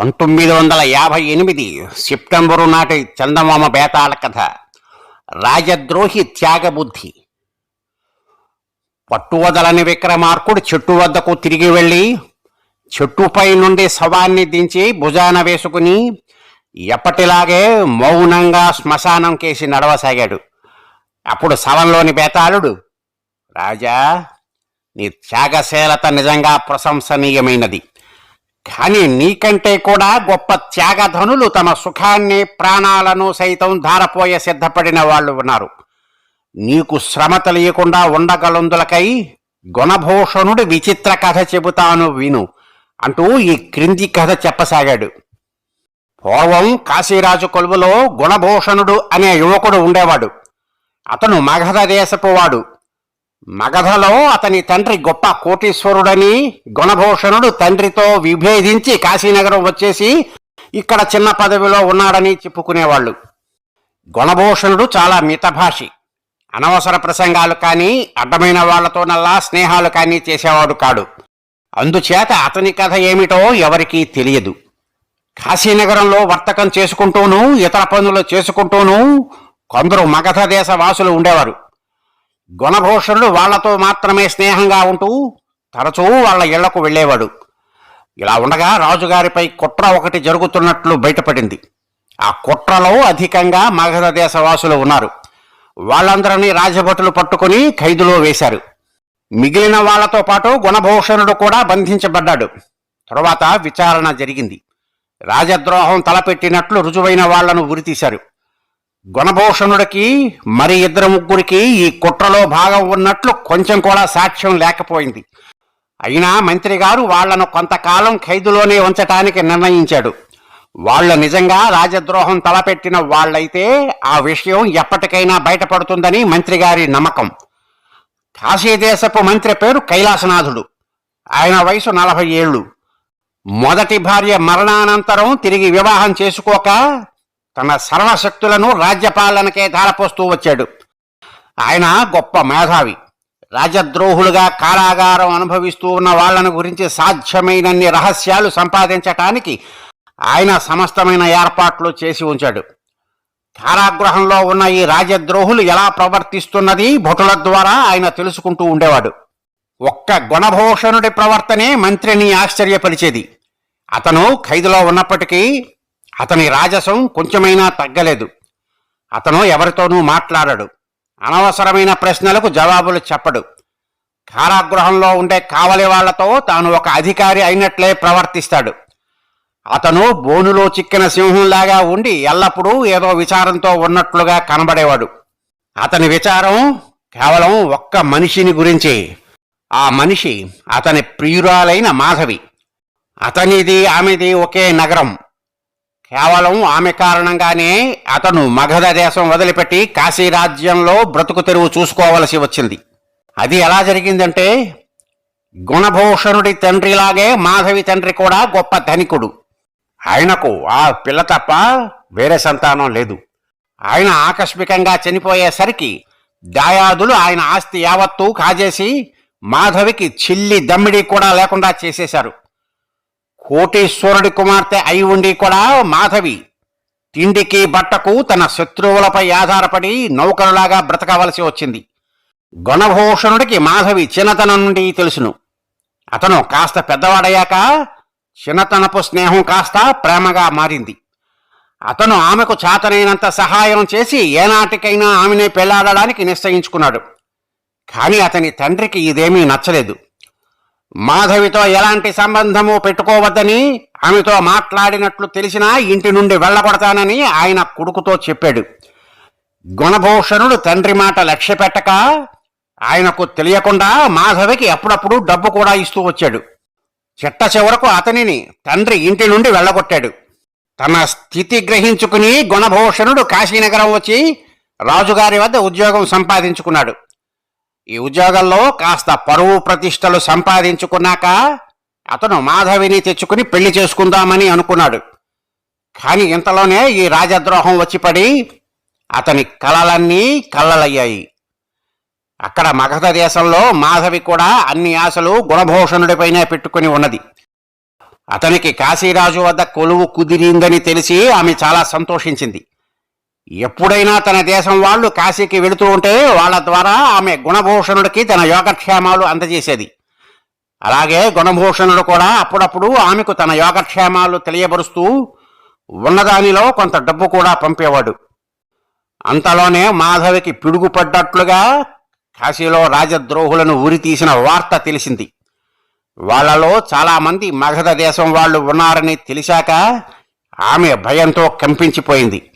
పంతొమ్మిది వందల యాభై ఎనిమిది సెప్టెంబరు నాటి చందమామ బేతాళ కథ. రాజద్రోహి త్యాగబుద్ధి. పట్టువదలని విక్రమార్కుడు చెట్టు వద్దకు తిరిగి వెళ్ళి చెట్టుపై నుండి శవాన్ని దించి భుజాన వేసుకుని ఎప్పటిలాగే మౌనంగా శ్మశానం కేసి నడవసాగాడు. అప్పుడు శవంలోని బేతాళుడు రాజా నీ త్యాగశీలత నిజంగా ప్రశంసనీయమైనది. కానీ నీకంటే కూడా గొప్ప త్యాగధనులు తమ సుఖాన్ని ప్రాణాలను సైతం ధారపోయే సిద్ధపడిన వాళ్ళు ఉన్నారు. నీకు శ్రమ తెలియకుండా ఉండగలందులకై గుణభూషణుడు విచిత్ర కథ చెబుతాను విను అంటూ ఈ క్రింది కథ చెప్పసాగాడు. పూర్వం కాశీరాజు కొలువులో గుణభూషణుడు అనే యువకుడు ఉండేవాడు. అతను మగధ దేశపు వాడు. మగధలో అతని తండ్రి గొప్ప కోటీశ్వరుడని గుణభూషణుడు తండ్రితో విభేదించి కాశీనగరం వచ్చేసి ఇక్కడ చిన్న పదవిలో ఉన్నాడని చెప్పుకునేవాళ్ళు. గుణభూషణుడు చాలా మితభాషి. అనవసర ప్రసంగాలు కానీ అడ్డమైన వాళ్ళతోనల్లా స్నేహాలు కానీ చేసేవాడు కాడు. అందుచేత అతని కథ ఏమిటో ఎవరికీ తెలియదు. కాశీనగరంలో వర్తకం చేసుకుంటూనూ ఇతర పనులు చేసుకుంటూనూ కొందరు మగధ దేశ వాసులు ఉండేవారు. గుణభూషణుడు వాళ్ళతో మాత్రమే స్నేహంగా ఉంటూ తరచూ వాళ్ళ ఇళ్ళకు వెళ్ళేవాడు. ఇలా ఉండగా రాజుగారిపై కుట్ర ఒకటి జరుగుతున్నట్లు బయటపడింది. ఆ కుట్రలో అధికంగా మగధ దేశవాసులు ఉన్నారు. వాళ్ళందరినీ రాజభటులు పట్టుకుని ఖైదులో వేశారు. మిగిలిన వాళ్ళతో పాటు గుణభూషణుడు కూడా బంధించబడ్డాడు. తరువాత విచారణ జరిగింది. రాజద్రోహం తలపెట్టినట్లు రుజువైన వాళ్ళను ఉరితీశారు. గుణభూషణుడికి మరి ఇద్దరు ముగ్గురికి ఈ కుట్రలో భాగం ఉన్నట్లు కొంచెం కూడా సాక్ష్యం లేకపోయింది. అయినా మంత్రి గారు వాళ్ళను కొంతకాలం ఖైదులోనే ఉంచటానికి నిర్ణయించాడు. వాళ్ళు నిజంగా రాజద్రోహం తలపెట్టిన వాళ్ళైతే ఆ విషయం ఎప్పటికైనా బయటపడుతుందని మంత్రి గారి నమ్మకం. కాశీదేశపు మంత్రి పేరు కైలాసనాథుడు. ఆయన వయసు నలభై ఏళ్ళు. మొదటి భార్య మరణానంతరం తిరిగి వివాహం చేసుకోక తన సర్వశక్తులను రాజ్యపాలనకే ధారపోస్తూ వచ్చాడు. ఆయన గొప్ప మేధావి. రాజద్రోహులుగా కారాగారం అనుభవిస్తూ ఉన్న వాళ్ళను గురించి సాధ్యమైనన్ని రహస్యాలు సంపాదించటానికి ఆయన సమస్తమైన ఏర్పాట్లు చేసి ఉంచాడు. కారాగృహంలో ఉన్న ఈ రాజద్రోహులు ఎలా ప్రవర్తిస్తున్నది భటుల ద్వారా ఆయన తెలుసుకుంటూ ఉండేవాడు. ఒక్క గుణభూషణుడి ప్రవర్తనే మంత్రిని ఆశ్చర్యపరిచేది. అతను ఖైదులో ఉన్నప్పటికీ అతని రాజసం కొంచెమైనా తగ్గలేదు. అతను ఎవరితోనూ మాట్లాడడు. అనవసరమైన ప్రశ్నలకు జవాబులు చెప్పడు. కారాగృహంలో ఉండే కావలి వాళ్ళతో తాను ఒక అధికారి అయినట్లే ప్రవర్తిస్తాడు. అతను బోనులో చిక్కిన సింహంలాగా ఉండి ఎల్లప్పుడూ ఏదో విచారంతో ఉన్నట్లుగా కనబడేవాడు. అతని విచారం కేవలం ఒక్క మనిషిని గురించి. ఆ మనిషి అతని ప్రియురాలైన మాధవి. అతనిది ఆమెది ఒకే నగరం. కేవలం ఆమె కారణంగానే అతను మగధ దేశం వదిలిపెట్టి కాశీ రాజ్యంలో బ్రతుకు తెరువు చూసుకోవలసి వచ్చింది. అది ఎలా జరిగిందంటే గుణభూషణుడి తండ్రిలాగే మాధవి తండ్రి కూడా గొప్ప ధనికుడు. ఆయనకు ఆ పిల్ల తప్ప వేరే సంతానం లేదు. ఆయన ఆకస్మికంగా చనిపోయేసరికి దాయాదులు ఆయన ఆస్తి యావత్తూ కాజేసి మాధవికి చిల్లి దమ్మిడి కూడా లేకుండా చేసేశారు. కోటీశ్వరుడి కుమార్తె అయి ఉండి కూడా మాధవి తిండికి బట్టకు తన శత్రువులపై ఆధారపడి నౌకరులాగా బ్రతకవలసి వచ్చింది. గుణభూషణుడికి మాధవి చిన్నతనం నుండి తెలుసును. అతను కాస్త పెద్దవాడయ్యాక చిన్నతనపు స్నేహం కాస్త ప్రేమగా మారింది. అతను ఆమెకు చాతనైనంత సహాయం చేసి ఏనాటికైనా ఆమెనే పెళ్ళాడడానికి నిశ్చయించుకున్నాడు. కానీ అతని తండ్రికి ఇదేమీ నచ్చలేదు. మాధవితో ఎలాంటి సంబంధము పెట్టుకోవద్దని ఆమెతో మాట్లాడినట్లు తెలిసినా ఇంటి నుండి వెళ్ళగొడతానని ఆయన కొడుకుతో చెప్పాడు. గుణభూషణుడు తండ్రి మాట లక్ష్య పెట్టక ఆయనకు తెలియకుండా మాధవికి అప్పుడప్పుడు డబ్బు కూడా ఇస్తూ వచ్చాడు. చిట్ట చివరకు అతనిని తండ్రి ఇంటి నుండి వెళ్ళగొట్టాడు. తన స్థితి గ్రహించుకుని గుణభూషణుడు కాశీనగరం వచ్చి రాజుగారి వద్ద ఉద్యోగం సంపాదించుకున్నాడు. ఈ ఉద్యోగంలో కాస్త పరువు ప్రతిష్టలు సంపాదించుకున్నాక అతను మాధవిని తెచ్చుకుని పెళ్ళి చేసుకుందామని అనుకున్నాడు. కానీ ఇంతలోనే ఈ రాజద్రోహం వచ్చిపడి అతని కలలన్నీ కళ్ళలయ్యాయి. అక్కడ మగధ దేశంలో మాధవి కూడా అన్ని ఆశలు గుణభూషణుడిపైనే పెట్టుకుని ఉన్నది. అతనికి కాశీరాజు వద్ద కొలువు కుదిరిందని తెలిసి ఆమె చాలా సంతోషించింది. ఎప్పుడైనా తన దేశం వాళ్ళు కాశీకి వెళుతూ ఉంటే వాళ్ళ ద్వారా ఆమె గుణభూషణుడికి తన యోగక్షేమాలు అందజేసేది. అలాగే గుణభూషణుడు కూడా అప్పుడప్పుడు ఆమెకు తన యోగక్షేమాలు తెలియబరుస్తూ ఉన్నదానిలో కొంత డబ్బు కూడా పంపేవాడు. అంతలోనే మాధవికి పిడుగుపడ్డట్లుగా కాశీలో రాజద్రోహులను ఉరి తీసిన వార్త తెలిసింది. వాళ్ళలో చాలామంది మగధ దేశం వాళ్ళు ఉన్నారని తెలిసాక ఆమె భయంతో కంపించిపోయింది.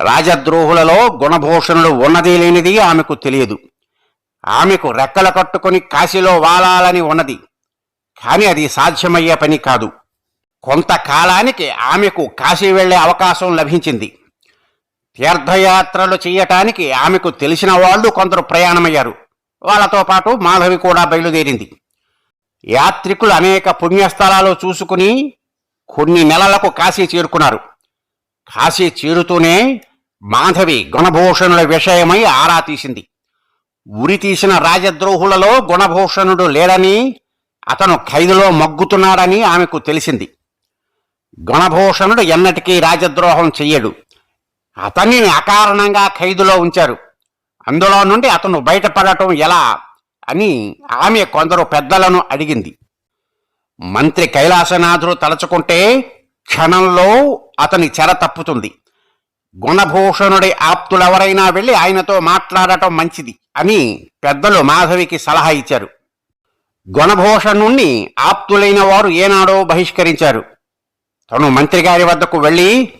రాజద్రోహులలో గుణభూషణుడు ఉన్నది లేనిది ఆమెకు తెలియదు. ఆమెకు రెక్కలు కట్టుకుని కాశీలో వాలాలని ఉన్నది. కానీ అది సాధ్యమయ్యే పని కాదు. కొంతకాలానికి ఆమెకు కాశీ వెళ్ళే అవకాశం లభించింది. తీర్థయాత్రలు చేయటానికి ఆమెకు తెలిసిన వాళ్ళు కొందరు ప్రయాణమయ్యారు. వాళ్ళతో పాటు మాధవి కూడా బయలుదేరింది. యాత్రికులు అనేక పుణ్యస్థలాలు చూసుకుని కొన్ని నెలలకు కాశీ చేరుకున్నారు. కాశీ చేరుతూనే మాధవి గుణభూషణుల విషయమై ఆరా తీసింది. ఉరి తీసిన రాజద్రోహులలో గుణభూషణుడు లేడని అతను ఖైదులో మగ్గుతున్నాడని ఆమెకు తెలిసింది. గుణభూషణుడు ఎన్నటికీ రాజద్రోహం చెయ్యడు. అతనిని అకారణంగా ఖైదులో ఉంచారు. అందులో నుండి అతను బయటపడటం ఎలా అని ఆమె కొందరు పెద్దలను అడిగింది. మంత్రి కైలాసనాథుడు తలచుకుంటే క్షణంలో అతని చెర తప్పుతుంది. గుణభూషణుడి ఆప్తులెవరైనా వెళ్ళి ఆయనతో మాట్లాడటం మంచిది అని పెద్దలు మాధవికి సలహా ఇచ్చారు. గుణభూషణుణ్ణి ఆప్తులైన వారు ఏనాడో బహిష్కరించారు. తను మంత్రిగారి వద్దకు వెళ్ళి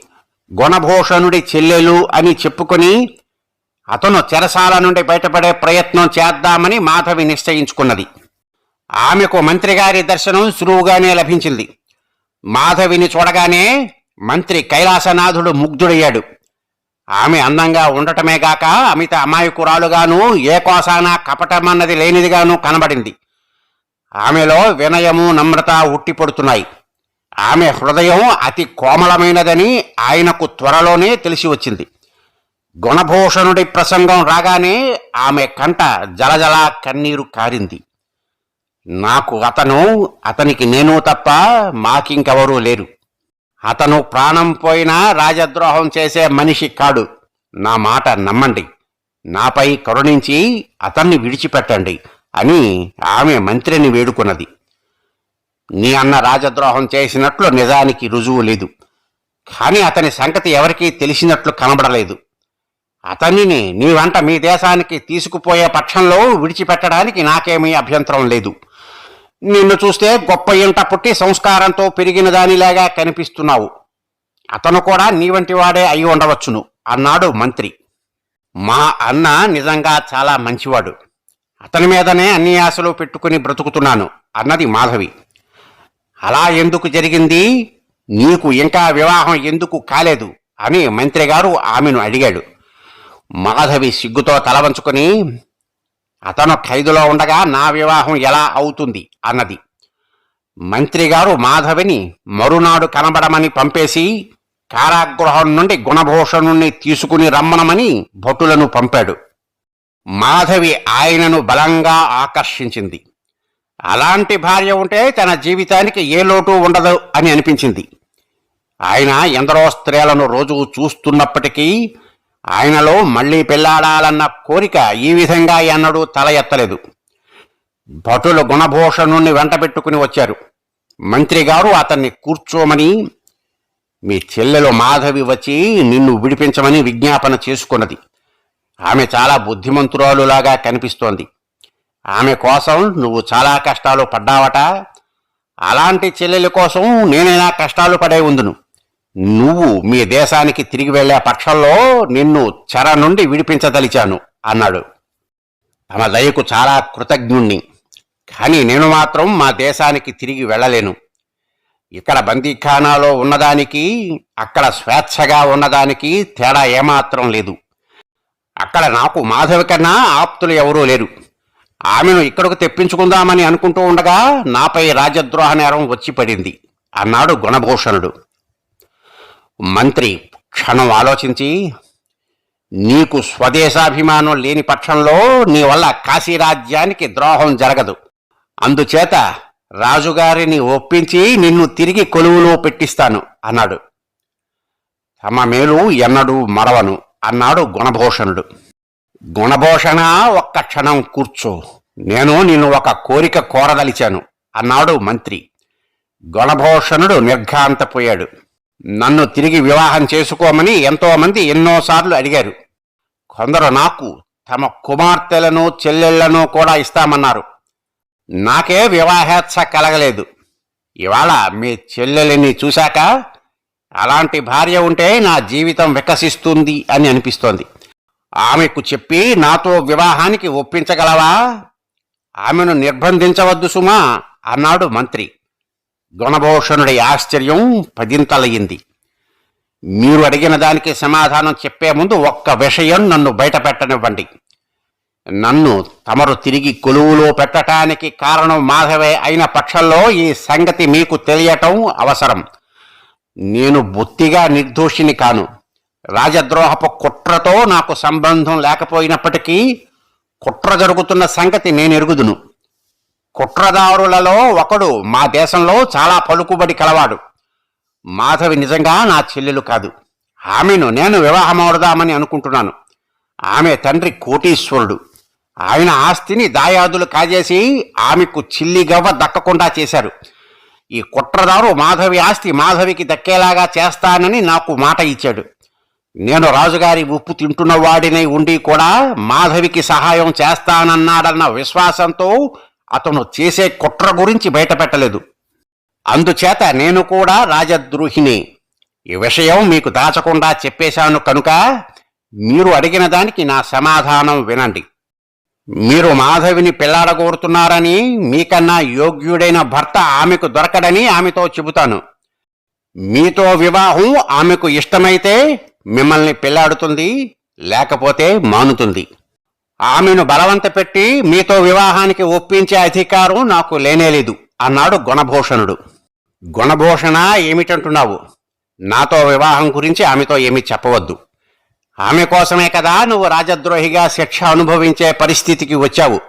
గుణభూషణుడి చెల్లెలు అని చెప్పుకొని అతను చెరసాల నుండి బయటపడే ప్రయత్నం చేద్దామని మాధవి నిశ్చయించుకున్నది. ఆమెకు మంత్రిగారి దర్శనం సులువుగానే లభించింది. మాధవిని చూడగానే మంత్రి కైలాసనాథుడు ముగ్ధుడయ్యాడు. ఆమె అందంగా ఉండటమే గాక అమిత అమాయకురాలుగాను ఏ కోసాన కపటమన్నది లేనిదిగాను కనబడింది. ఆమెలో వినయము నమ్రత ఉట్టిపడుతున్నాయి ఆమె హృదయం అతి కోమలమైనదని ఆయనకు త్వరలోనే తెలిసి వచ్చింది. గుణభూషణుడి ప్రసంగం రాగానే ఆమె కంట జలజల కన్నీరు కారింది. నాకు అతను అతనికి నేను తప్ప మాకింకెవరూ లేరు. అతను ప్రాణం పోయినా రాజద్రోహం చేసే మనిషి కాడు. నా మాట నమ్మండి. నాపై కరుణించి అతన్ని విడిచిపెట్టండి అని ఆమె మంత్రిని వేడుకున్నది. నీ అన్న రాజద్రోహం చేసినట్లు నిజానికి రుజువు లేదు. కానీ అతని సంగతి ఎవరికీ తెలిసినట్లు కనబడలేదు. అతనిని నీ వంట మీ దేశానికి తీసుకుపోయే పక్షంలో విడిచిపెట్టడానికి నాకేమీ అభ్యంతరం లేదు. నిన్ను చూస్తే గొప్ప ఇంట పుట్టి సంస్కారంతో పెరిగిన దానిలాగా కనిపిస్తున్నావు. అతను కూడా నీ వంటి వాడే అయి ఉండవచ్చును అన్నాడు మంత్రి. మా అన్న నిజంగా చాలా మంచివాడు. అతని మీదనే అన్ని ఆశలు పెట్టుకుని బ్రతుకుతున్నాను అన్నది మాధవి. అలా ఎందుకు జరిగింది? నీకు ఇంకా వివాహం ఎందుకు కాలేదు? అని మంత్రి గారు ఆమెను అడిగాడు. మాధవి సిగ్గుతో తలవంచుకొని అతను ఖైదులో ఉండగా నా వివాహం ఎలా అవుతుంది అన్నది. మంత్రిగారు మాధవిని మరునాడు కనబడమని పంపేసి కారాగృహం నుండి గుణభూషణుణ్ణి తీసుకుని రమ్మనమని భటులను పంపాడు. మాధవి ఆయనను బలంగా ఆకర్షించింది. అలాంటి భార్య ఉంటే తన జీవితానికి ఏ లోటు ఉండదు అని అనిపించింది. ఆయన ఎందరో స్త్రీలను రోజు చూస్తున్నప్పటికీ ఆయనలో మళ్ళీ పెళ్ళాడాలన్న కోరిక ఈ విధంగా ఎన్నడూ తల ఎత్తలేదు. భటులు గుణభూషణుణ్ణి వెంటబెట్టుకుని వచ్చారు. మంత్రి గారు అతన్ని కూర్చోమని మీ చెల్లెలు మాధవి వచ్చి నిన్ను విడిపించమని విజ్ఞాపన చేసుకున్నది. ఆమె చాలా బుద్ధిమంతురాలులాగా కనిపిస్తోంది. ఆమె కోసం నువ్వు చాలా కష్టాలు పడ్డావట. అలాంటి చెల్లెల కోసం నేనైనా కష్టాలు పడే ఉందును. నువ్వు మీ దేశానికి తిరిగి వెళ్ళే పక్షంలో నిన్ను చెర నుండి విడిపించదలిచాను అన్నాడు. తమ దయకు చాలా కృతజ్ఞుణ్ణి. కానీ నేను మాత్రం మా దేశానికి తిరిగి వెళ్ళలేను. ఇక్కడ బందీఖానాలో ఉన్నదానికి అక్కడ స్వేచ్ఛగా ఉన్నదానికి తేడా ఏమాత్రం లేదు. అక్కడ నాకు మాధవి కన్నా ఆప్తులు ఎవరూ లేరు. ఆమెను ఇక్కడకు తెప్పించుకుందామని అనుకుంటూ ఉండగా నాపై రాజద్రోహ నేరం వచ్చి పడింది అన్నాడు గుణభూషణుడు. మంత్రి క్షణం ఆలోచించి నీకు స్వదేశాభిమానం లేని పక్షంలో నీ వల్ల కాశీరాజ్యానికి ద్రోహం జరగదు. అందుచేత రాజుగారిని ఒప్పించి నిన్ను తిరిగి కొలువులో పెట్టిస్తాను అన్నాడు. తమ మేలు ఎన్నడూ మరవను అన్నాడు గుణభూషణుడు. గుణభూషణ ఒక్క క్షణం కూర్చో నేను నిన్ను ఒక కోరిక కోరదలిచాను అన్నాడు మంత్రి. గుణభూషణుడు నిర్ఘాంతపోయాడు. నన్ను తిరిగి వివాహం చేసుకోమని ఎంతోమంది ఎన్నోసార్లు అడిగారు. కొందరు నాకు తమ కుమార్తెలను చెల్లెళ్ళను కూడా ఇస్తామన్నారు. నాకే వివాహేచ్ఛ కలగలేదు. ఇవాళ మీ చెల్లెలిని చూశాక అలాంటి భార్య ఉంటే నా జీవితం వికసిస్తుంది అని అనిపిస్తోంది. ఆమెకు చెప్పి నాతో వివాహానికి ఒప్పించగలవా? ఆమెను నిర్బంధించవద్దు సుమా అన్నాడు మంత్రి. గుణభూషణుడి ఆశ్చర్యం పదింతలయ్యింది. మీరు అడిగిన దానికి సమాధానం చెప్పే ముందు ఒక్క విషయం నన్ను బయట పెట్టనివ్వండి నన్ను తమరు తిరిగి కొలువులో పెట్టటానికి కారణం మాధవే అయిన పక్షంలో ఈ సంగతి మీకు తెలియటం అవసరం. నేను బొత్తిగా నిర్దోషిని కాను. రాజద్రోహపు కుట్రతో నాకు సంబంధం లేకపోయినప్పటికీ కుట్ర జరుగుతున్న సంగతి నేను ఎరుగుదును కుట్రదారులలో ఒకడు. మా దేశంలో చాలా పలుకుబడి కలవాడు. మాధవి నిజంగా నా చెల్లెలు కాదు. ఆమెను నేను వివాహమవుదామని అనుకుంటున్నాను. ఆమె తండ్రి కోటీశ్వరుడు. ఆయన ఆస్తిని దాయాదులు కాజేసి ఆమెకు చిల్లిగవ్వ దక్కకుండా చేశారు. ఈ కుట్రదారు మాధవి ఆస్తి మాధవికి దక్కేలాగా చేస్తానని నాకు మాట ఇచ్చాడు. నేను రాజుగారి ఉప్పు తింటున్న వాడినై ఉండి కూడా మాధవికి సహాయం చేస్తానన్నాడన్న విశ్వాసంతో అతను చేసే కుట్ర గురించి బయటపెట్టలేదు. అందుచేత నేను కూడా రాజద్రోహిని. ఈ విషయం మీకు దాచకుండా చెప్పేశాను కనుక మీరు అడిగిన దానికి నా సమాధానం వినండి. మీరు మాధవిని పెళ్ళాడగోరుతున్నారని మీకన్నా యోగ్యుడైన భర్త ఆమెకు దొరకడని ఆమెతో చెబుతాను. మీతో వివాహం ఆమెకు ఇష్టమైతే మిమ్మల్ని పెళ్ళాడుతుంది లేకపోతే మానుతుంది. ఆమెను బలవంత పెట్టి మీతో వివాహానికి ఒప్పించే అధికారం నాకు లేనేలేదు అన్నాడు గుణభూషణుడు. గుణభూషణ ఏమిటంటున్నావు? నాతో వివాహం గురించి ఆమెతో ఏమీ చెప్పవద్దు. ఆమె కోసమే కదా నువ్వు రాజద్రోహిగా శిక్ష అనుభవించే పరిస్థితికి వచ్చావు.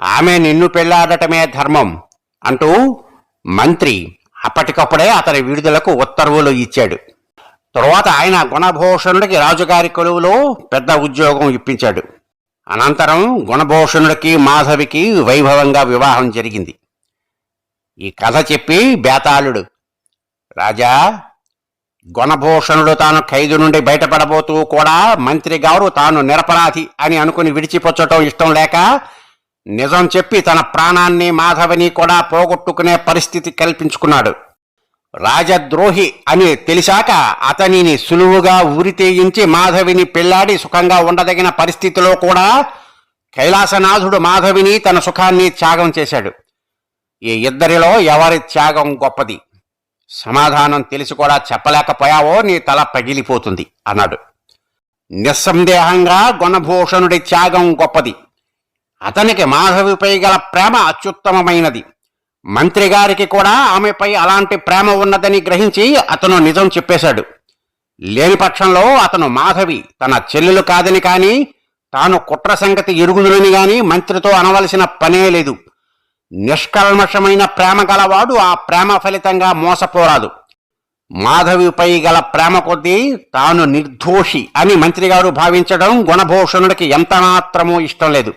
ఆమె నిన్ను పెళ్ళాడటమే ధర్మం అంటూ మంత్రి అప్పటికప్పుడే అతని విడుదలకు ఉత్తర్వులు ఇచ్చాడు. తరువాత ఆయన గుణభూషణుడికి రాజుగారి కొలువులో పెద్ద ఉద్యోగం ఇప్పించాడు. అనంతరం గుణభూషణుడికి మాధవికి వైభవంగా వివాహం జరిగింది. ఈ కథ చెప్పి బేతాళుడు రాజా గుణభూషణుడు తాను ఖైదు నుండి బయటపడబోతూ కూడా మంత్రి గారు తాను నిరపరాధి అని అనుకుని విడిచిపుచ్చటం ఇష్టం లేక నిజం చెప్పి తన ప్రాణాన్ని మాధవిని కూడా పోగొట్టుకునే పరిస్థితి కల్పించుకున్నాడు. రాజద్రోహి అని తెలిసాక అతనిని సులువుగా ఉరితేయించి మాధవిని పెళ్ళాడి సుఖంగా ఉండదగిన పరిస్థితిలో కూడా కైలాసనాథుడు మాధవిని తన సుఖాన్ని త్యాగం చేశాడు. ఈ ఇద్దరిలో ఎవరి త్యాగం గొప్పది? సమాధానం తెలిసి కూడా చెప్పలేకపోయావో నీ తల పగిలిపోతుంది అన్నాడు. నిస్సందేహంగా గుణభూషణుడి త్యాగం గొప్పది. అతనికి మాధవిపై గల ప్రేమ అత్యుత్తమమైనది. మంత్రి గారికి కూడా ఆమెపై అలాంటి ప్రేమ ఉన్నదని గ్రహించి అతను నిజం చెప్పేశాడు. లేని పక్షంలో అతను మాధవి తన చెల్లెలు కాదని కానీ తాను కుట్ర సంగతి ఎరుగుదునని గాని మంత్రితో అనవలసిన పనే లేదు. నిష్కల్మషమైన ప్రేమ గలవాడు ఆ ప్రేమ ఫలితంగా మోసపోరాదు. మాధవిపై గల ప్రేమ కొద్దీ తాను నిర్దోషి అని మంత్రిగారు భావించడం గుణభూషణుడికి ఎంత మాత్రమూ ఇష్టం లేదు.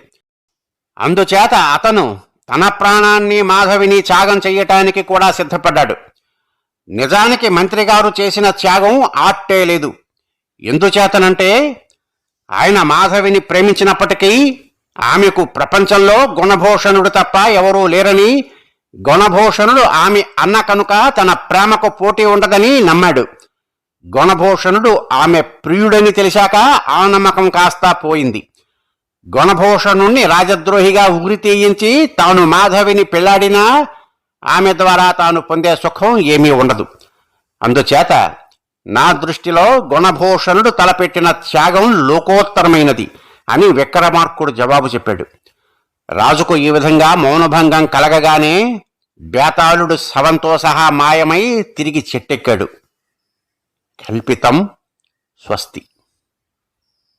అందుచేత అతను తన ప్రాణాన్ని మాధవిని త్యాగం చెయ్యటానికి కూడా సిద్ధపడ్డాడు. నిజానికి మంత్రిగారు చేసిన త్యాగం ఆట్టే లేదు. ఎందుచేతనంటే ఆయన మాధవిని ప్రేమించినప్పటికీ ఆమెకు ప్రపంచంలో గుణభూషణుడు తప్ప ఎవరూ లేరని గుణభూషణుడు ఆమె అన్న కనుక తన ప్రేమకు పోటీ ఉండదని నమ్మాడు. గుణభూషణుడు ఆమె ప్రియుడని తెలిసాక ఆ నమ్మకం కాస్తా పోయింది. గుణభూషణుణ్ణి రాజద్రోహిగా ఉగ్రి తీయించి తాను మాధవిని పెళ్ళాడినా ఆమె ద్వారా తాను పొందే సుఖం ఏమీ ఉండదు. అందుచేత నా దృష్టిలో గుణభూషణుడు తలపెట్టిన త్యాగం లోకోత్తరమైనది అని విక్రమార్కుడు జవాబు చెప్పాడు. రాజుకు ఈ విధంగా మౌనభంగం కలగగానే బేతాళుడు శవంతో సహా మాయమై తిరిగి చెట్టెక్కాడు. కల్పితం స్వస్తి.